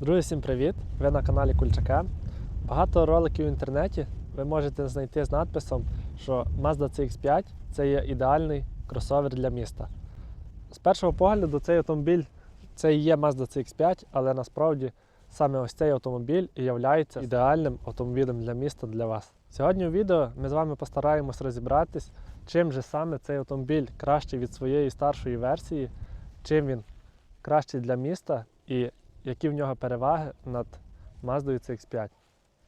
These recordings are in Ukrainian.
Друзі, всім привіт! Ви на каналі Кульчака. Багато роликів в інтернеті ви можете знайти з надписом, що Mazda CX5 це є ідеальний кросовер для міста. З першого погляду, цей автомобіль це і є Mazda CX5, але насправді саме ось цей автомобіль і є ідеальним автомобілем для міста для вас. Сьогодні у відео ми з вами постараємось розібратись, чим же саме цей автомобіль кращий від своєї старшої версії, чим він кращий для міста і які в нього переваги над Mazda CX5.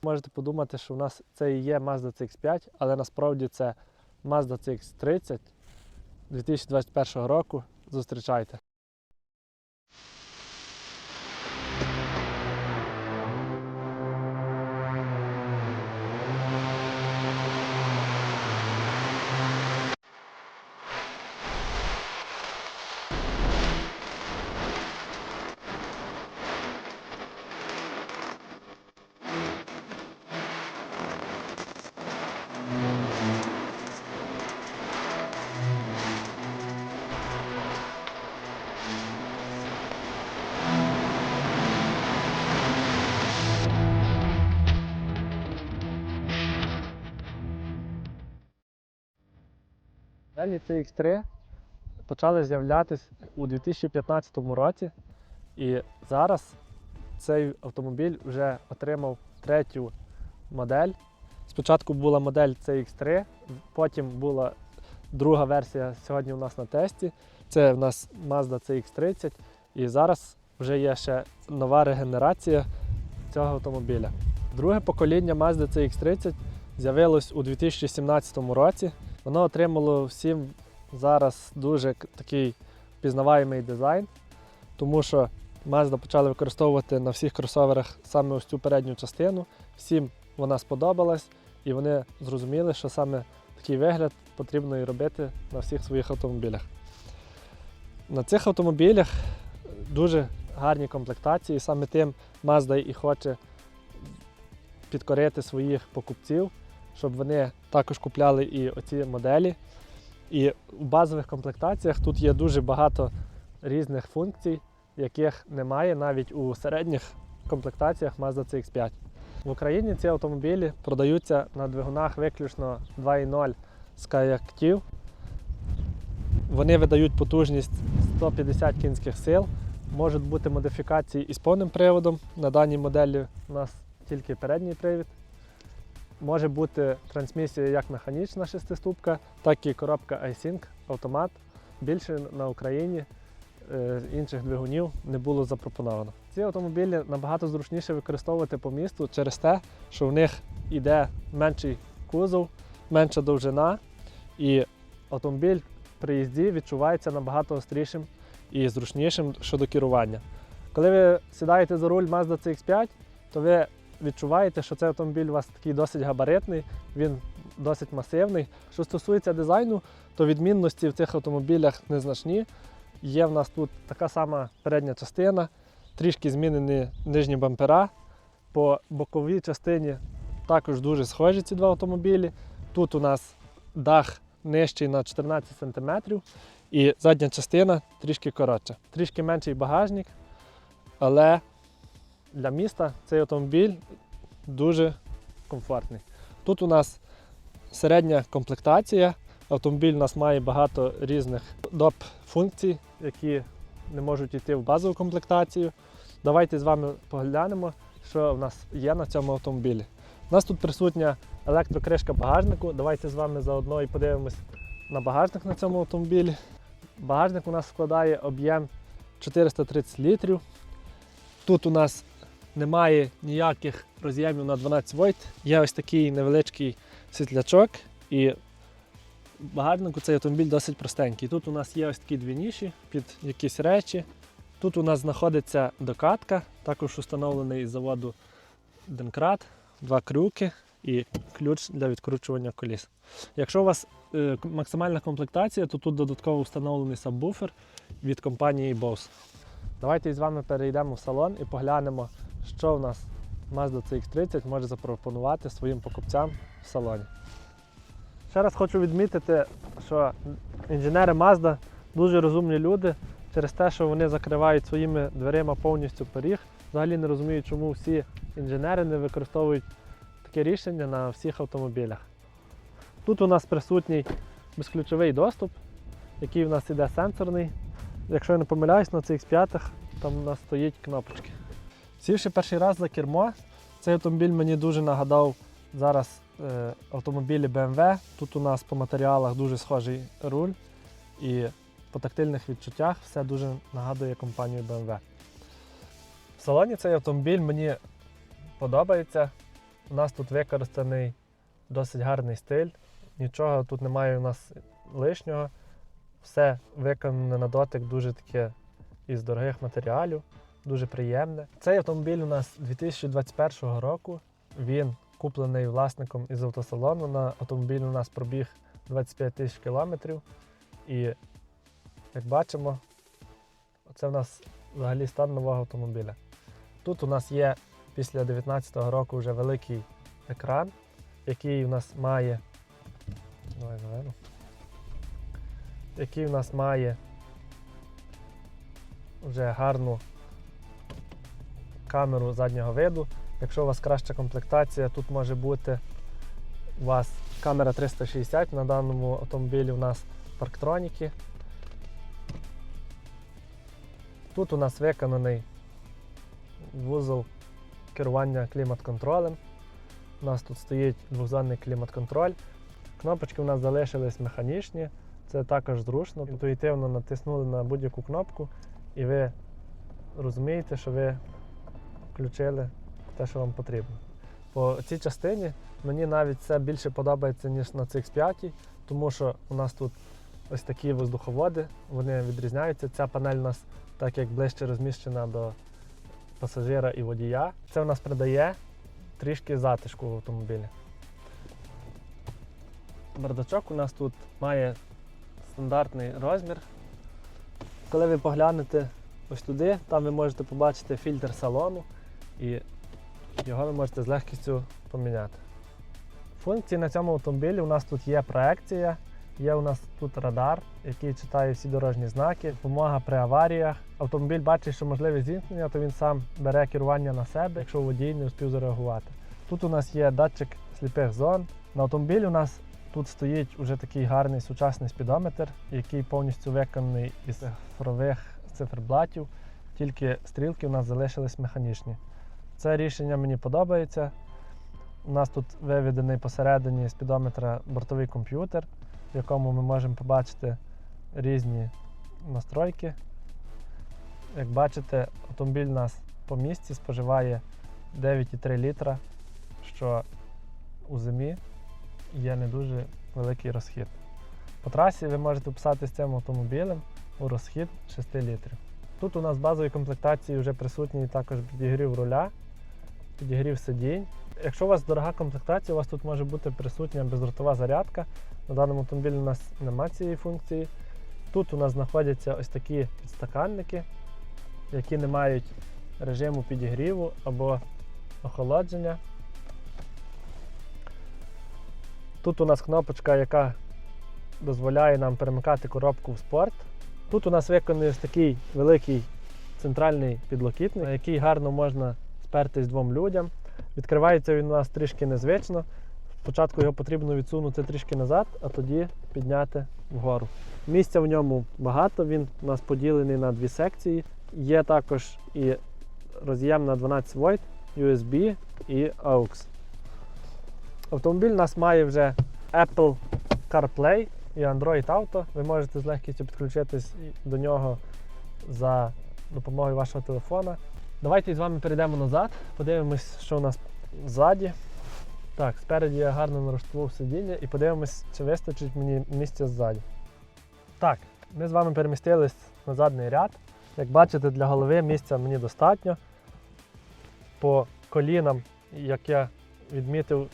Можете подумати, що в нас це і є Mazda CX5, але насправді це Mazda CX30 2021 року. Зустрічайте. Моделі CX3 почали з'являтися у 2015 році, і зараз цей автомобіль вже отримав третю модель. Спочатку була модель CX3, потім була друга версія сьогодні у нас на тесті. Це в нас Mazda CX30, і зараз вже є ще нова регенерація цього автомобіля. Друге покоління Mazda CX30 з'явилось у 2017 році. Воно отримало всім зараз дуже такий пізнаваємий дизайн, тому що Mazda почали використовувати на всіх кросоверах саме ось цю передню частину. Всім вона сподобалась, і вони зрозуміли, що саме такий вигляд потрібно і робити на всіх своїх автомобілях. На цих автомобілях дуже гарні комплектації, саме тим Mazda і хоче підкорити своїх покупців щоб вони також купляли і оці моделі. І у базових комплектаціях тут є дуже багато різних функцій, яких немає навіть у середніх комплектаціях Mazda CX5. В Україні ці автомобілі продаються на двигунах виключно 2.0 Skyactiv. Вони видають потужність 150 кінських сил. Можуть бути модифікації із повним приводом. На даній моделі у нас тільки передній привід. Може бути трансмісія як механічна шестиступка, так і коробка iSync, автомат. Більше на Україні е, інших двигунів не було запропоновано. Ці автомобілі набагато зручніше використовувати по місту через те, що в них йде менший кузов, менша довжина, і автомобіль при їзді відчувається набагато острішим і зручнішим щодо керування. Коли ви сідаєте за руль Mazda CX5, то ви відчуваєте, що цей автомобіль у вас такий досить габаритний, він досить масивний. Що стосується дизайну, то відмінності в цих автомобілях незначні. Є в нас тут така сама передня частина, трішки змінені нижні бампера. По боковій частині також дуже схожі ці два автомобілі. Тут у нас дах нижчий на 14 см і задня частина трішки коротша. Трішки менший багажник, але для міста цей автомобіль дуже комфортний. Тут у нас середня комплектація. Автомобіль у нас має багато різних доп функцій, які не можуть йти в базову комплектацію. Давайте з вами поглянемо, що в нас є на цьому автомобілі. У нас тут присутня електрокришка багажнику. Давайте з вами заодно і подивимось на багажник на цьому автомобілі. Багажник у нас складає об'єм 430 літрів. Тут у нас немає ніяких роз'ємів на 12 вольт. Є ось такий невеличкий світлячок. І в цей автомобіль досить простенький. Тут у нас є ось такі дві ніші під якісь речі. Тут у нас знаходиться докатка, також установлений із заводу Денкрат, два крюки і ключ для відкручування коліс. Якщо у вас е, максимальна комплектація, то тут додатково встановлений сабвуфер від компанії Bose. Давайте з вами перейдемо в салон і поглянемо, що в нас Mazda CX30 може запропонувати своїм покупцям в салоні. Ще раз хочу відмітити, що інженери Mazda дуже розумні люди. через те, що вони закривають своїми дверима повністю поріг. Взагалі не розумію, чому всі інженери не використовують таке рішення на всіх автомобілях. Тут у нас присутній безключовий доступ, який у нас іде сенсорний. Якщо я не помиляюсь, на цих 5 там у нас стоїть кнопочки. Сівши перший раз за кермо, цей автомобіль мені дуже нагадав зараз е, автомобілі BMW. Тут у нас по матеріалах дуже схожий руль і по тактильних відчуттях все дуже нагадує компанію BMW. В салоні цей автомобіль мені подобається. У нас тут використаний досить гарний стиль. Нічого тут немає у нас лишнього. Все виконане на дотик дуже таке із дорогих матеріалів, дуже приємне. Цей автомобіль у нас 2021 року. Він куплений власником із автосалону. На автомобіль у нас пробіг 25 тисяч кілометрів. І як бачимо, це в нас взагалі стан нового автомобіля. Тут у нас є після 2019 року вже великий екран, який у нас має. Давай зелену. Який у нас має вже гарну камеру заднього виду. Якщо у вас краща комплектація, тут може бути у вас камера 360, на даному автомобілі у нас парктроніки. Тут у нас виконаний вузол керування клімат-контролем. У нас тут стоїть двохзонний клімат-контроль. Кнопочки у нас залишились механічні, це також зручно. Інтуїтивно натиснули на будь-яку кнопку і ви розумієте, що ви включили те, що вам потрібно. По цій частині мені навіть це більше подобається, ніж на цих 5 тому що у нас тут ось такі воздуховоди, вони відрізняються. Ця панель у нас так як ближче розміщена до пасажира і водія. Це у нас придає трішки затишку в автомобілі. Бардачок у нас тут має стандартний розмір. Коли ви поглянете ось туди, там ви можете побачити фільтр салону і його ви можете з легкістю поміняти. Функції на цьому автомобілі у нас тут є проекція, є у нас тут радар, який читає всі дорожні знаки, допомога при аваріях. Автомобіль бачить, що можливе зіткнення, то він сам бере керування на себе, якщо водій не успів зареагувати. Тут у нас є датчик сліпих зон. На автомобілі у нас тут стоїть уже такий гарний сучасний спідометр, який повністю виконаний із цифрових циферблатів, тільки стрілки у нас залишились механічні. Це рішення мені подобається. У нас тут виведений посередині спідометра бортовий комп'ютер, в якому ми можемо побачити різні настройки. Як бачите, автомобіль у нас по місці споживає 9,3 літра, що у зимі є не дуже великий розхід. По трасі ви можете писати з цим автомобілем у розхід 6 літрів. Тут у нас базовій комплектації вже присутній також підігрів руля, підігрів сидінь. Якщо у вас дорога комплектація, у вас тут може бути присутня бездротова зарядка. На даному автомобілі у нас немає цієї функції. Тут у нас знаходяться ось такі підстаканники, які не мають режиму підігріву або охолодження. Тут у нас кнопочка, яка дозволяє нам перемикати коробку в спорт. Тут у нас виконаний ось такий великий центральний підлокітник, який гарно можна спертись двом людям. Відкривається він у нас трішки незвично. Спочатку його потрібно відсунути трішки назад, а тоді підняти вгору. Місця в ньому багато, він у нас поділений на дві секції. Є також і роз'єм на 12 вольт, USB і AUX. Автомобіль у нас має вже Apple CarPlay і Android Auto. Ви можете з легкістю підключитись до нього за допомогою вашого телефона. Давайте з вами перейдемо назад, подивимось, що у нас ззаді. Так, спереді я гарно налаштував сидіння і подивимось, чи вистачить мені місця ззаді. Так, ми з вами перемістились на задній ряд. Як бачите, для голови місця мені достатньо. По колінам, як я відмітив,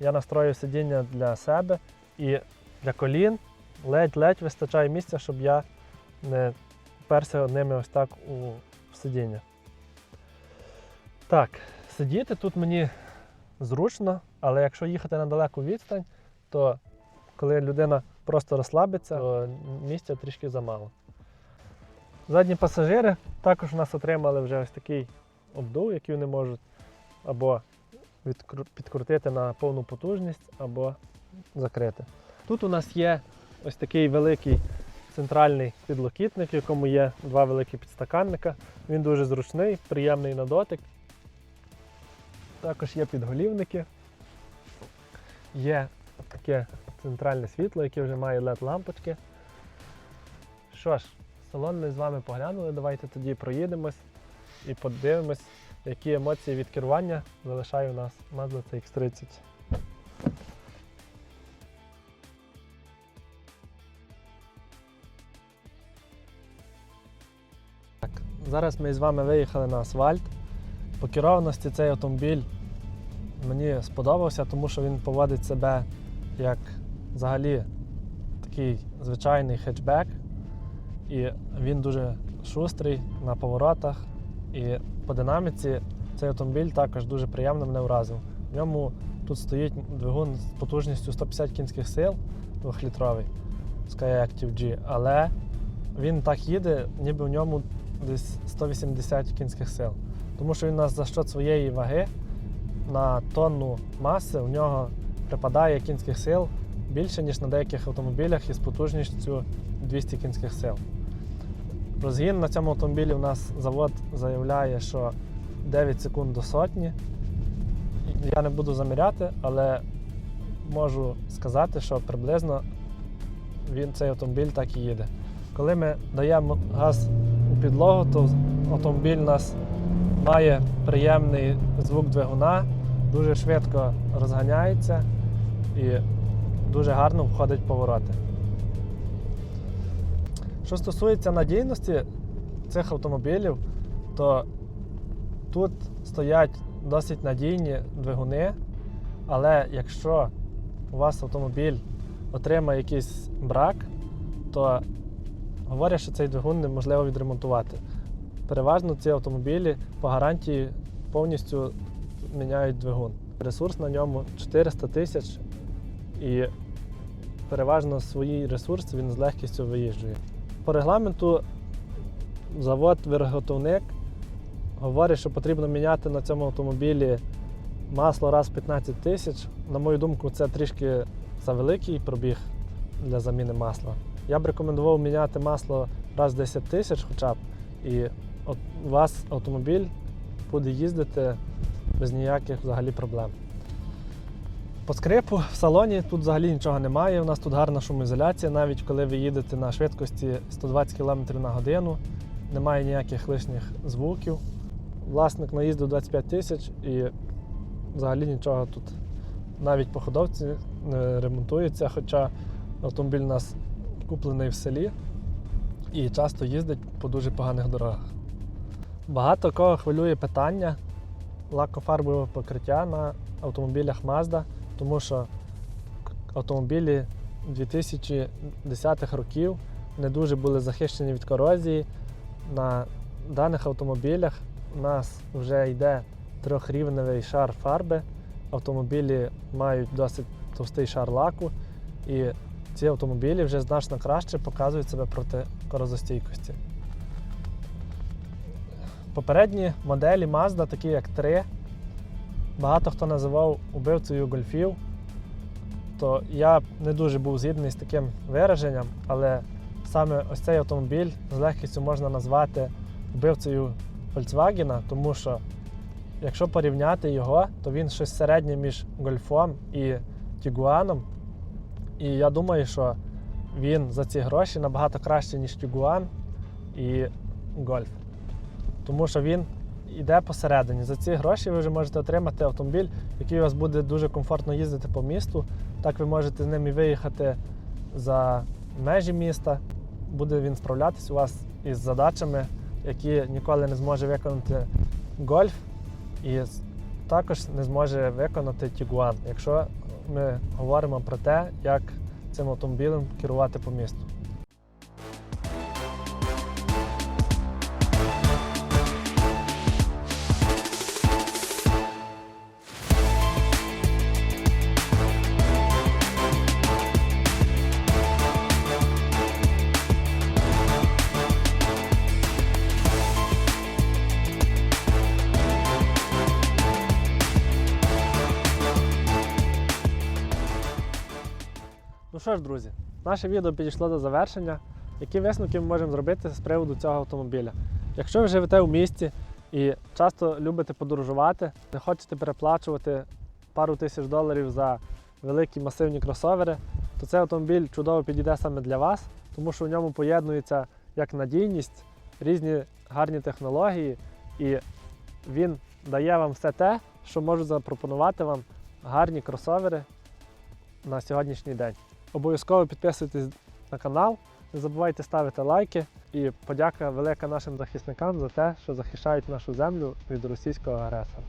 я настроїв сидіння для себе і для колін ледь-ледь вистачає місця, щоб я не вперся ними ось так у сидіння. Так, сидіти тут мені зручно, але якщо їхати на далеку відстань, то коли людина просто розслабиться, то місця трішки замало. Задні пасажири також у нас отримали вже ось такий обдув, який вони можуть або підкрутити на повну потужність, або закрити. Тут у нас є ось такий великий центральний підлокітник, в якому є два великі підстаканника. Він дуже зручний, приємний на дотик. Також є підголівники. Є таке центральне світло, яке вже має LED-лампочки. Що ж, салон ми з вами поглянули. Давайте тоді проїдемось і подивимось, які емоції від керування залишає у нас Mazda CX-30. Так, зараз ми з вами виїхали на асфальт. По керованості цей автомобіль мені сподобався, тому що він поводить себе як взагалі такий звичайний хетчбек. І він дуже шустрий на поворотах. І по динаміці цей автомобіль також дуже приємно мене вразив. В ньому тут стоїть двигун з потужністю 150 кінських сил 2-літровий Skyactiv G, але він так їде, ніби в ньому десь 180 кінських сил. Тому що він у нас за счет своєї ваги на тонну маси в нього припадає кінських сил більше, ніж на деяких автомобілях із потужністю 200 кінських сил. Розгін на цьому автомобілі у нас завод заявляє, що 9 секунд до сотні. Я не буду заміряти, але можу сказати, що приблизно він цей автомобіль так і їде. Коли ми даємо газ у підлогу, то автомобіль у нас має приємний звук двигуна, дуже швидко розганяється і дуже гарно входить повороти. Що стосується надійності цих автомобілів, то тут стоять досить надійні двигуни, але якщо у вас автомобіль отримає якийсь брак, то говорять, що цей двигун неможливо відремонтувати. Переважно ці автомобілі по гарантії повністю міняють двигун. Ресурс на ньому 400 тисяч і переважно свій ресурс він з легкістю виїжджує. По регламенту завод-виготовник говорить, що потрібно міняти на цьому автомобілі масло раз в 15 тисяч. На мою думку, це трішки завеликий пробіг для заміни масла. Я б рекомендував міняти масло раз в 10 тисяч хоча б, і от у вас автомобіль буде їздити без ніяких взагалі проблем. По скрипу в салоні тут взагалі нічого немає. У нас тут гарна шумоізоляція, навіть коли ви їдете на швидкості 120 км на годину, немає ніяких лишніх звуків. Власник наїздив 25 тисяч і взагалі нічого тут навіть по ходовці не ремонтується, хоча автомобіль у нас куплений в селі і часто їздить по дуже поганих дорогах. Багато кого хвилює питання лакофарбового покриття на автомобілях Mazda, тому що автомобілі 2010-х років не дуже були захищені від корозії. На даних автомобілях у нас вже йде трьохрівневий шар фарби. Автомобілі мають досить товстий шар лаку, і ці автомобілі вже значно краще показують себе проти корозостійкості. Попередні моделі Mazda, такі як 3, багато хто називав убивцею гольфів, то я не дуже був згідний з таким вираженням, але саме ось цей автомобіль з легкістю можна назвати вбивцею Volkswagen, тому що якщо порівняти його, то він щось середнє між гольфом і Тігуаном. І я думаю, що він за ці гроші набагато краще, ніж Тігуан і Гольф. Тому що він йде посередині. За ці гроші ви вже можете отримати автомобіль, який у вас буде дуже комфортно їздити по місту. Так ви можете з ним і виїхати за межі міста. Буде він справлятись у вас із задачами, які ніколи не зможе виконати гольф, і також не зможе виконати Тігуан, якщо ми говоримо про те, як цим автомобілем керувати по місту. Ж, друзі, наше відео підійшло до завершення. Які висновки ми можемо зробити з приводу цього автомобіля? Якщо ви живете у місті і часто любите подорожувати, не хочете переплачувати пару тисяч доларів за великі масивні кросовери, то цей автомобіль чудово підійде саме для вас, тому що в ньому поєднується як надійність, різні гарні технології, і він дає вам все те, що можуть запропонувати вам гарні кросовери на сьогоднішній день. Обов'язково підписуйтесь на канал, не забувайте ставити лайки і подяка велика нашим захисникам за те, що захищають нашу землю від російського агресора.